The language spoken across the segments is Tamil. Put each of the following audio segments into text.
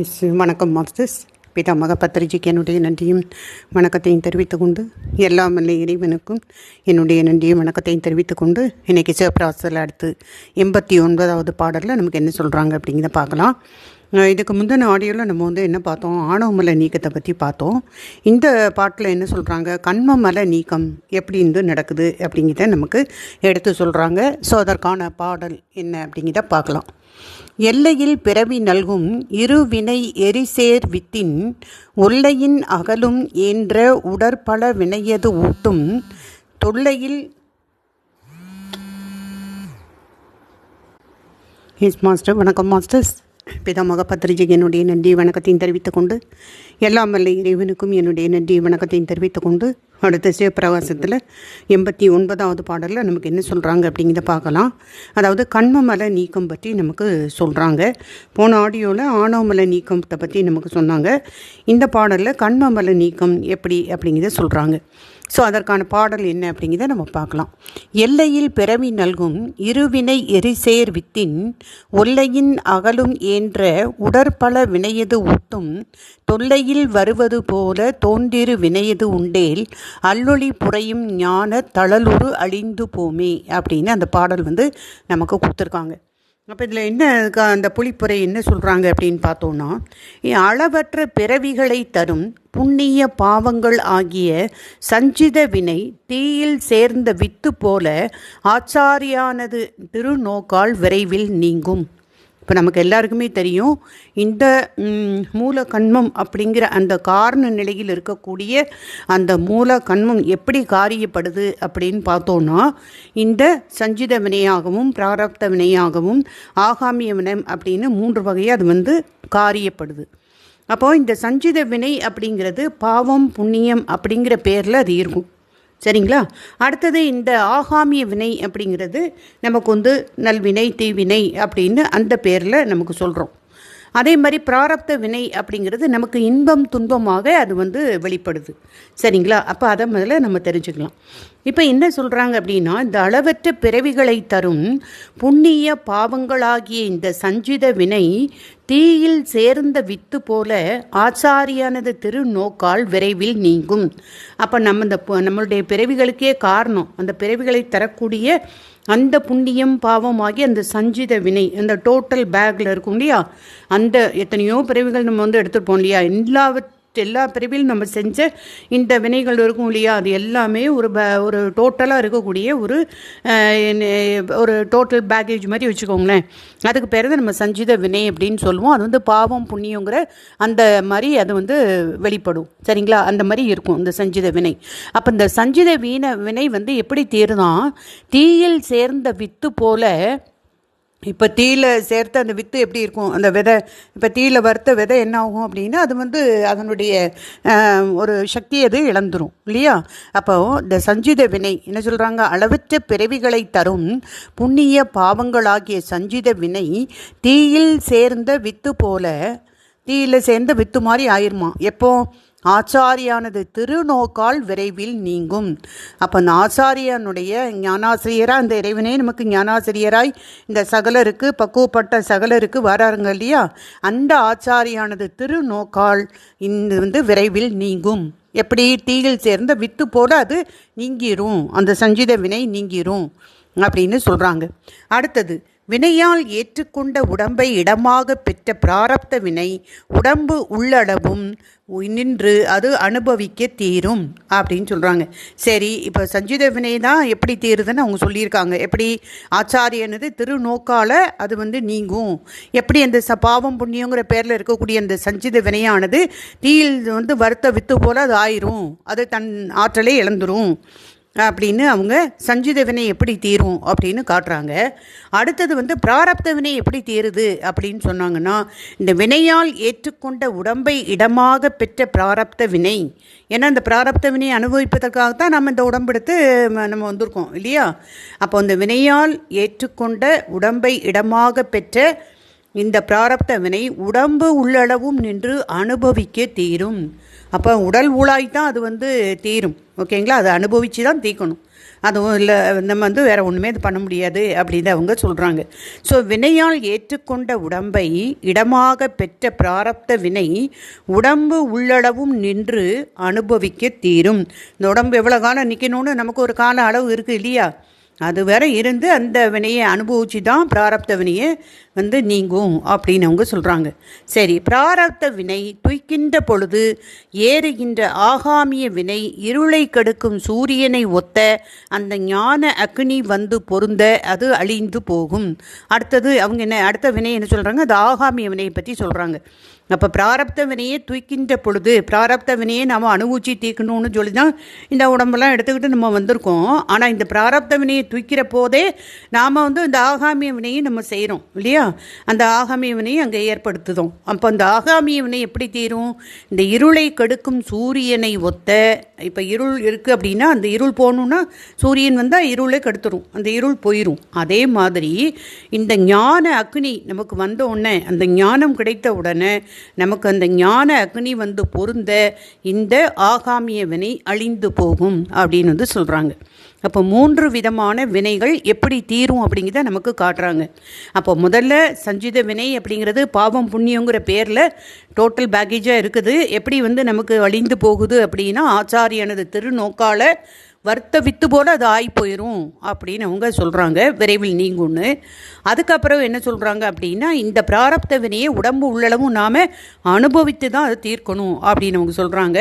எஸ் வணக்கம் மாஸ்டர்ஸ். பிதாமக பத்திரிஜிக்கு என்னுடைய நன்றியும் வணக்கத்தையும் தெரிவித்துக் கொண்டு எல்லாம் வல்ல இறைவனுக்கும் என்னுடைய நன்றியும் வணக்கத்தையும் தெரிவித்துக் கொண்டு இன்றைக்கி சிவபிராசல் அடுத்து எண்பத்தி ஒன்பதாவது பாடலில் நமக்கு என்ன சொல்கிறாங்க அப்படிங்கிறத பார்க்கலாம். இதுக்கு முந்தின ஆடியோவில் நம்ம வந்து என்ன பார்த்தோம்? ஆணவமலை நீக்கத்தை பற்றி பார்த்தோம். இந்த பாட்டில் என்ன சொல்கிறாங்க கண்மமலை நீக்கம் எப்படி இருந்து நடக்குது அப்படிங்கிறத நமக்கு எடுத்து சொல்கிறாங்க ஸோ அதற்கான பாடல் என்ன அப்படிங்கிறத பார்க்கலாம். எல்லையில் பிறவி நல்கும் இருவினை எரிசேர் வித்தின் ஒல்லையின் அகலும் என்ற உடற்பல வினையது ஊட்டும் தொல்லையில் எஸ் மாஸ்டர் வணக்கம் மாஸ்டர்ஸ் பிதாமக பத்திரிஜைக்கு என்னுடைய நன்றி வணக்கத்தையும் தெரிவித்துக் கொண்டு எல்லாம் வல்ல இறைவனுக்கும் என்னுடைய நன்றி வணக்கத்தையும் தெரிவித்துக் கொண்டு அடுத்த சிவபிரகாசத்தில் எண்பத்தி ஒன்பதாவது பாடலில் நமக்கு என்ன சொல்கிறாங்க அப்படிங்கிறத பார்க்கலாம். அதாவது கண்மமலை நீக்கம் பற்றி நமக்கு சொல்கிறாங்க போன ஆடியோவில் ஆணவமலை நீக்கத்தை பற்றி நமக்கு சொன்னாங்க. இந்த பாடலில் கண்மமலை நீக்கம் எப்படி அப்படிங்கிறத சொல்கிறாங்க ஸோ அதற்கான பாடல் என்ன அப்படிங்கிறத நம்ம பார்க்கலாம். எல்லையில் பிறவி நல்கும் இருவினை எரிசேர் வித்தின் ஒல்லையின் அகலும் என்ற உடற்பல வினையது ஊட்டும் தொல்லையில் வருவது போல தோன்றிரு வினையது உண்டேல் அல்லொளி புறையும் ஞான தளலுரு அழிந்து போமே அப்படின்னு அந்த பாடல் வந்து நமக்கு கொடுத்துருக்காங்க. அப்போ இதில் என்ன க- அந்த புளிப்புரை என்ன சொல்கிறாங்க அப்படின்னு பார்த்தோன்னா அளவற்ற பிறவிகளை தரும் புண்ணிய பாவங்கள் ஆகிய சஞ்சித வினை தீயில் சேர்ந்த வித்து போல ஆச்சாரியானது திருநோக்கால் விரைவில் நீங்கும். இப்போ நமக்கு எல்லாருக்குமே தெரியும் இந்த மூல கண்மம் அப்படிங்கிற அந்த காரண நிலையில் இருக்கக்கூடிய அந்த மூல கண்மம் எப்படி காரியப்படுது அப்படின்னு பார்த்தோன்னா இந்த சஞ்சித வினையாகவும் பிராரப்த வினையாகவும் ஆகாமிய வினம் அப்படின்னு மூன்று வகையாக அது வந்து காரியப்படுது. அப்போது இந்த சஞ்சித வினை அப்படிங்கிறது பாவம் புண்ணியம் அப்படிங்கிற பேரில் அது இருக்கும். சரிங்களா? அடுத்தது இந்த ஆகாமிய வினை அப்படிங்கிறது நமக்கு வந்து நல்வினை தீவினை அப்படின்னு அந்த பேரில் நமக்கு சொல்கிறோம் அதே மாதிரி பிராரப்த வினை அப்படிங்கிறது நமக்கு இன்பம் துன்பமாக அது வந்து வெளிப்படுது. சரிங்களா? அப்போ அதை முதல்ல நம்ம தெரிஞ்சுக்கலாம். இப்போ என்ன சொல்கிறாங்க அப்படின்னா இந்த அளவற்ற பிறவிகளை தரும் புண்ணிய பாவங்களாகிய இந்த சஞ்சித வினை தீயில் சேர்ந்த வித்து போல ஆச்சாரியானது திருநோக்கால் விரைவில் நீங்கும். அப்போ நம்ம இந்த நம்மளுடைய பிறவிகளுக்கே காரணம். அந்த பிறவிகளை தரக்கூடிய அந்த புண்ணியம் பாவமாகி அந்த சஞ்சித வினை அந்த டோட்டல் பேக்கில் இருக்கும் இல்லையா? அந்த எத்தனையோ பிறவிகள் நம்ம வந்து எடுத்துருப்போம் இல்லையா? எல்லாவற்ற எல்லா பிரிவிலும் நம்ம செஞ்ச இந்த வினைகள் இருக்கும் இல்லையா? அது எல்லாமே ஒரு ப ஒரு டோட்டலாக இருக்கக்கூடிய ஒரு என்ன- ஒரு டோட்டல் பேக்கேஜ் மாதிரி வச்சுக்கோங்களேன். அதுக்கு பேர் தான் நம்ம சஞ்சித வினை அப்படின்னு சொல்லுவோம். அது வந்து பாவம் புண்ணியங்கிற அந்த மாதிரி அது வந்து வெளிப்படும். சரிங்களா? அந்த மாதிரி இருக்கும் இந்த சஞ்சித வினை. அப்போ இந்த சஞ்சித வீண வினை வந்து எப்படி தீருதான் தீயில் சேர்ந்த வித்து போல இப்போ தீயில சேர்த்து அந்த வித்து எப்படி இருக்கும்? அந்த விதை இப்போ தீயில வறுத்த விதை என்ன ஆகும் அப்படின்னா அது வந்து அதனுடைய ஒரு சக்தி அது இழந்துரும் இல்லையா? அப்போ இந்த சஞ்சித வினை என்ன சொல்கிறாங்க அளவற்ற பிறவிகளை தரும் புண்ணிய பாவங்களாகிய சஞ்சித வினை தீயில் சேர்ந்த வித்து போல தீயில சேர்ந்த வித்து மாதிரி ஆயிருமா? எப்போ? ஆச்சாரியானது திருநோக்கால் விரைவில் நீங்கும். அப்போ அந்த ஆச்சாரியானுடைய ஞானாசிரியராக அந்த இறைவனே நமக்கு ஞானாசிரியராய் இந்த சகலருக்கு பக்குவப்பட்ட சகலருக்கு வராருங்க இல்லையா? அந்த ஆச்சாரியானது திருநோக்கால் இந்த வந்து விரைவில் நீங்கும். எப்படி? தீயில் சேர்ந்த வித்து போல அது நீங்கிரும். அந்த சஞ்சித வினை நீங்கிரும். அப்படின்னு சொல்கிறாங்க அடுத்தது வினையால் ஏற்றுக்கொண்ட உடம்பை இடமாக பெற்ற பிராரப்த வினை உடம்பு உள்ளடவும் நின்று அது அனுபவிக்க தீரும் அப்படின்னு சொல்கிறாங்க சரி இப்போ சஞ்சித வினை தான் எப்படி தீருதுன்னு அவங்க சொல்லியிருக்காங்க. எப்படி ஆச்சாரியனது திருநோக்கால் அது வந்து நீங்கும். எப்படி அந்த ச பாவம் புண்ணியங்கிற பேரில் இருக்கக்கூடிய அந்த சஞ்சித வினையானது தீயில் வந்து வருத்த வித்து போல் அது ஆயிரும். அது தன் ஆற்றலை இழந்துரும். அப்படின்னு அவங்க சஞ்சித வினை எப்படி தீரும் அப்படின்னு காட்டுறாங்க. அடுத்தது வந்து பிராரப்த வினை எப்படி தீருது அப்படின்னு சொன்னாங்கன்னா இந்த வினையால் ஏற்றுக்கொண்ட உடம்பை இடமாக பெற்ற பிராரப்த வினை. ஏன்னா இந்த பிராரப்த வினையை அனுபவிப்பதற்காகத்தான் நம்ம இந்த உடம்பெடுத்து எடுத்து நம்ம வந்திருக்கோம் இல்லையா? அப்போ அந்த வினையால் ஏற்றுக்கொண்ட உடம்பை இடமாக பெற்ற இந்த பிராரப்த வினை உடம்பு உள்ளளவும் நின்று அனுபவிக்க தீரும். அப்போ உடல் ஊழாய் தான் அது வந்து தீரும். ஓகேங்களா? அதை அனுபவித்து தான் தீர்க்கணும் அதுவும் இல்லை நம்ம வந்து வேறு ஒன்றுமே இது பண்ண முடியாது அப்படின்னு அவங்க சொல்கிறாங்க ஸோ வினையால் ஏற்றுக்கொண்ட உடம்பை இடமாக பெற்ற பிராரப்த வினை உடம்பு உள்ளளவும் நின்று அனுபவிக்க தீரும். இந்த உடம்பு எவ்வளோ காலம் நிற்கணும்னு நமக்கு ஒரு கால அளவு இருக்குது இல்லையா? அது வேற இருந்து அந்த வினையை அனுபவிச்சு தான் பிராரப்த வினையை வந்து நீங்கும் அப்படின்னு அவங்க சொல்கிறாங்க சரி பிராரப்த வினை துய்க்கின்ற பொழுது ஏறுகின்ற ஆகாமிய வினை இருளை கெடுக்கும் சூரியனை ஒத்த அந்த ஞான அக்னி வந்து பொருந்த அது அழிந்து போகும். அடுத்தது அவங்க என்ன அடுத்த வினை என்ன சொல்கிறாங்க அது ஆகாமிய வினையை பற்றி சொல்கிறாங்க அப்போ பிராரப்த வினையை தூக்கின்ற பொழுது பிராரப்த வினையை நாம் அனுபவிச்சு தீர்க்கணும்னு சொல்லி தான் இந்த உடம்பெல்லாம் எடுத்துக்கிட்டு நம்ம வந்திருக்கோம். ஆனால் இந்த பிராரப்த வினையை தூக்கிற போதே நாம் வந்து இந்த ஆகாமிய வினையை நம்ம செய்கிறோம் இல்லையா? அந்த ஆகாமிய வினையை அங்கே ஏற்படுத்துதோம். அப்போ அந்த ஆகாமிய வினை எப்படி தீரும்? இந்த இருளை கெடுக்கும் சூரியனை ஒத்த இப்போ இருள் இருக்குது அப்படின்னா அந்த இருள் போகணுன்னா சூரியன் வந்தால் இருளே கெடுத்துரும். அந்த இருள் போயிடும் அதே மாதிரி இந்த ஞான அக்னி நமக்கு வந்த உடனே அந்த ஞானம் கிடைத்த உடனே நமக்கு அந்த ஞான அக்னி வந்து பொருந்த இந்த ஆகாமிய வினை அழிந்து போகும் அப்படின்னு வந்து சொல்கிறாங்க அப்போ மூன்று விதமான வினைகள் எப்படி தீரும் அப்படிங்கிறத நமக்கு காட்டுறாங்க. அப்போ முதல்ல சஞ்சித வினை அப்படிங்கிறது பாவம் புண்ணியங்கிற பேரில் டோட்டல் பேக்கேஜாக இருக்குது. எப்படி வந்து நமக்கு அழிந்து போகுது அப்படின்னா ஆச்சாரியனது திருநோக்கால வருத்த வித்து போல் அது ஆகி போயிடும் அப்படின்னு அவங்க சொல்கிறாங்க விரைவில் நீங்கும்னு. அதுக்கப்புறம் என்ன சொல்கிறாங்க அப்படின்னா இந்த பிராரப்த வினையை உடம்பு உள்ளளவும் நாம் அனுபவித்து தான் அதை தீர்க்கணும் அப்படின்னு அவங்க சொல்கிறாங்க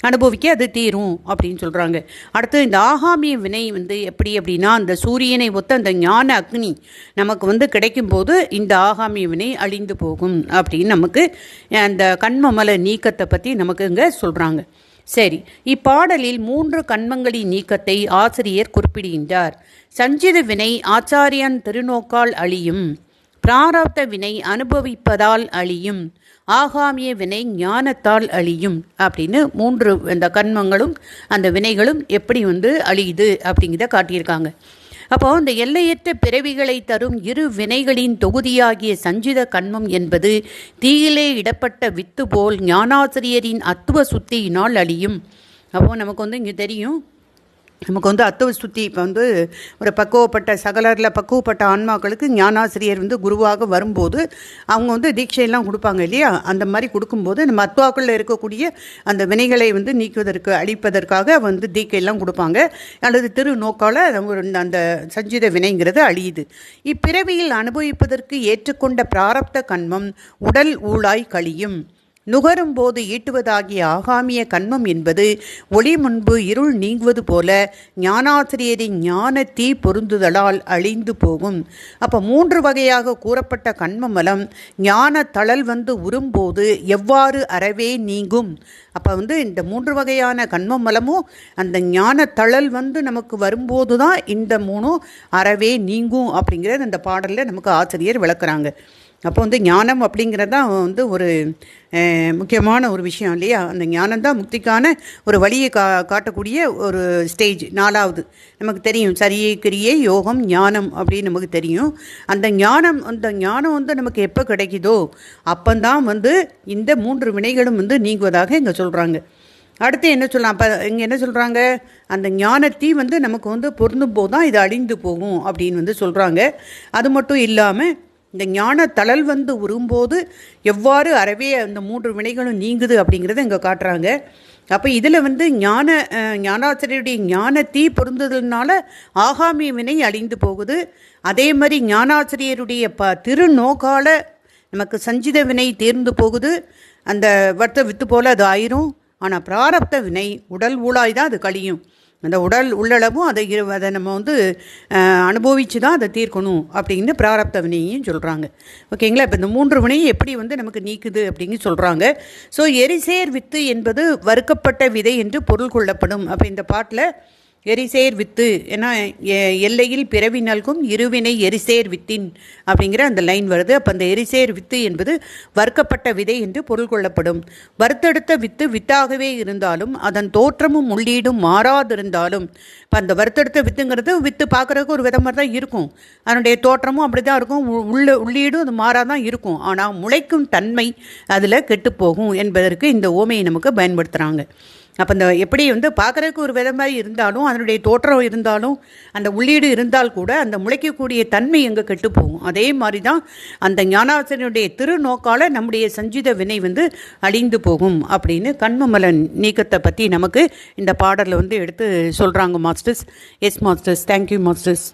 அனுபவிக்க அது தீரும் அப்படின்னு சொல்கிறாங்க அடுத்து இந்த ஆகாமிய வினை வந்து எப்படி அப்படின்னா அந்த சூரியனை ஒத்த அந்த ஞான அக்னி நமக்கு வந்து கிடைக்கும்போது இந்த ஆகாமிய வினை அழிந்து போகும் அப்படின்னு நமக்கு அந்த கண்மமல நீக்கத்தை பற்றி நமக்கு இங்கே சொல்கிறாங்க சரி இப்பாடலில் மூன்று கண்மங்களின் நீக்கத்தை ஆசிரியர் குறிப்பிடுகின்றார். சஞ்சித வினை ஆச்சாரியன் திருநோக்கால் அழியும் பிராரப்த வினை அனுபவிப்பதால் அழியும் ஆகாமிய வினை ஞானத்தால் அழியும் அப்படின்னு மூன்று அந்த கண்மங்களும் அந்த வினைகளும் எப்படி வந்து அழியுது அப்படிங்கிறத காட்டியிருக்காங்க. அப்போ இந்த எல்லையற்ற பிறவிகளை தரும் இரு வினைகளின் தொகுதியாகிய சஞ்சித கண்மம் என்பது தீயிலே இடப்பட்ட வித்து போல் ஞானாசிரியரின் அத்துவ சுத்தியினால் அழியும். அப்போ நமக்கு வந்து இங்கே தெரியும் நமக்கு வந்து அத்துவ சுத்தி இப்போ வந்து ஒரு பக்குவப்பட்ட சகலரில் பக்குவப்பட்ட ஆன்மாக்களுக்கு ஞானாசிரியர் வந்து குருவாக வரும்போது அவங்க வந்து தீட்சையெல்லாம் கொடுப்பாங்க இல்லையா? அந்த மாதிரி கொடுக்கும்போது நம்ம அத்வாக்களில் இருக்கக்கூடிய அந்த வினைகளை வந்து நீக்குவதற்கு அழிப்பதற்காக வந்து தீக்கையெல்லாம் கொடுப்பாங்க. அல்லது திரு நோக்கால் அந்த சஞ்சித வினைங்கிறது அழியுது. இப்பிறவியில் அனுபவிப்பதற்கு ஏற்றுக்கொண்ட பிராரப்த கண்மம் உடல் ஊழாய் கழியும். நுகரும் போது ஈட்டுவதாகிய ஆகாமிய கண்மம் என்பது ஒளி முன்பு இருள் நீங்குவது போல ஞானாசிரியரின் ஞான தீ பொருந்துதலால் அழிந்து போகும். அப்போ மூன்று வகையாக கூறப்பட்ட கண்ம மலம் ஞான தளல் வந்து உறும்போது எவ்வாறு அறவே நீங்கும்? அப்போ வந்து இந்த மூன்று வகையான கண்ம மலமும் அந்த ஞான தளல் வந்து நமக்கு வரும்போது தான் இந்த மூணும் அறவே நீங்கும் அப்படிங்கிறது அந்த பாடலில் நமக்கு ஆசிரியர் விளக்குறாங்க. அப்போ வந்து ஞானம் அப்படிங்கிறது தான் வந்து ஒரு முக்கியமான ஒரு விஷயம் இல்லையா? அந்த ஞானம் தான் முக்திக்கான ஒரு வழியை கா காட்டக்கூடிய ஒரு ஸ்டேஜ் நாலாவது. நமக்கு தெரியும் சரியே கிரியே யோகம் ஞானம் அப்படின்னு நமக்கு தெரியும். அந்த ஞானம் அந்த ஞானம் வந்து நமக்கு எப்போ கிடைக்குதோ அப்போந்தான் வந்து இந்த மூன்று வினைகளும் வந்து நீங்குவதாக இங்கே சொல்கிறாங்க அடுத்து என்ன சொல்லலாம்? அப்போ இங்கே என்ன சொல்கிறாங்க அந்த ஞானத்தீ வந்து நமக்கு வந்து பொருந்தும் போது தான் இது அழிந்து போகும் அப்படின்னு வந்து சொல்கிறாங்க அது மட்டும் இல்லாமல் இந்த ஞான தளல் வந்து உரும்போது எவ்வாறு அறவே அந்த மூன்று வினைகளும் நீங்குது அப்படிங்கிறத இங்கே காட்டுறாங்க. அப்போ இதில் வந்து ஞான ஞானாசிரியருடைய ஞான தீ பொருந்ததுனால ஆகாமி வினை அழிந்து போகுது. அதே மாதிரி ஞானாசிரியருடைய ப திருநோக்கால நமக்கு சஞ்சித வினை தேர்ந்து போகுது. அந்த வர்த்த வித்து போல் அது ஆயிரும். ஆனால் பிராரப்த வினை உடல் ஊழாய் தான் அது கழியும். அந்த உடல் உள்ளளவும் அதை அதை நம்ம வந்து அனுபவித்து தான் அதை தீர்க்கணும் அப்படின்னு பிராரப்த வினையும் சொல்கிறாங்க ஓகேங்களா? இப்போ இந்த மூன்று வினையும் எப்படி வந்து நமக்கு நீக்குது அப்படின்னு சொல்கிறாங்க ஸோ எரிசேர் வித்து என்பது வறுக்கப்பட்ட விதை என்று பொருள் கொள்ளப்படும். அப்போ இந்த பாட்டில் எரிசேர் வித்து. ஏன்னா எல்லையில் பிறவி நல்கும் இருவினை எரிசேர் வித்தின் அப்படிங்கிற அந்த லைன் வருது. அப்போ அந்த எரிசேர் வித்து என்பது வறுக்கப்பட்ட விதை என்று பொருள் கொள்ளப்படும். வறுத்தெடுத்த வித்து வித்தாகவே இருந்தாலும் அதன் தோற்றமும் உள்ளீடும் மாறாதிருந்தாலும் இப்போ அந்த வறுத்தெடுத்த வித்துங்கிறது வித்து பார்க்குறதுக்கு ஒரு விதமாக தான் இருக்கும். அதனுடைய தோற்றமும் அப்படி தான் இருக்கும் உள்ள உள்ளீடும் அது மாறாதான் இருக்கும். ஆனால் முளைக்கும் தன்மை அதில் கெட்டுப்போகும் என்பதற்கு இந்த ஓமையை நமக்கு பயன்படுத்துகிறாங்க அப்போ இந்த எப்படி வந்து பார்க்குறதுக்கு ஒரு வித மாதிரி இருந்தாலும் அதனுடைய தோற்றம் இருந்தாலும் அந்த உள்ளீடு இருந்தால் கூட அந்த முளைக்கக்கூடிய தன்மை எங்கே கெட்டு போகும். அதே மாதிரி தான் அந்த ஞானாசிரியனுடைய திருநோக்கால் நம்முடைய சஞ்சித வினை வந்து அழிந்து போகும் அப்படின்னு கண்மமலன் நீக்கத்தை பற்றி நமக்கு இந்த பாடலில் வந்து எடுத்து சொல்கிறாங்க masters. Yes masters. Thank you masters.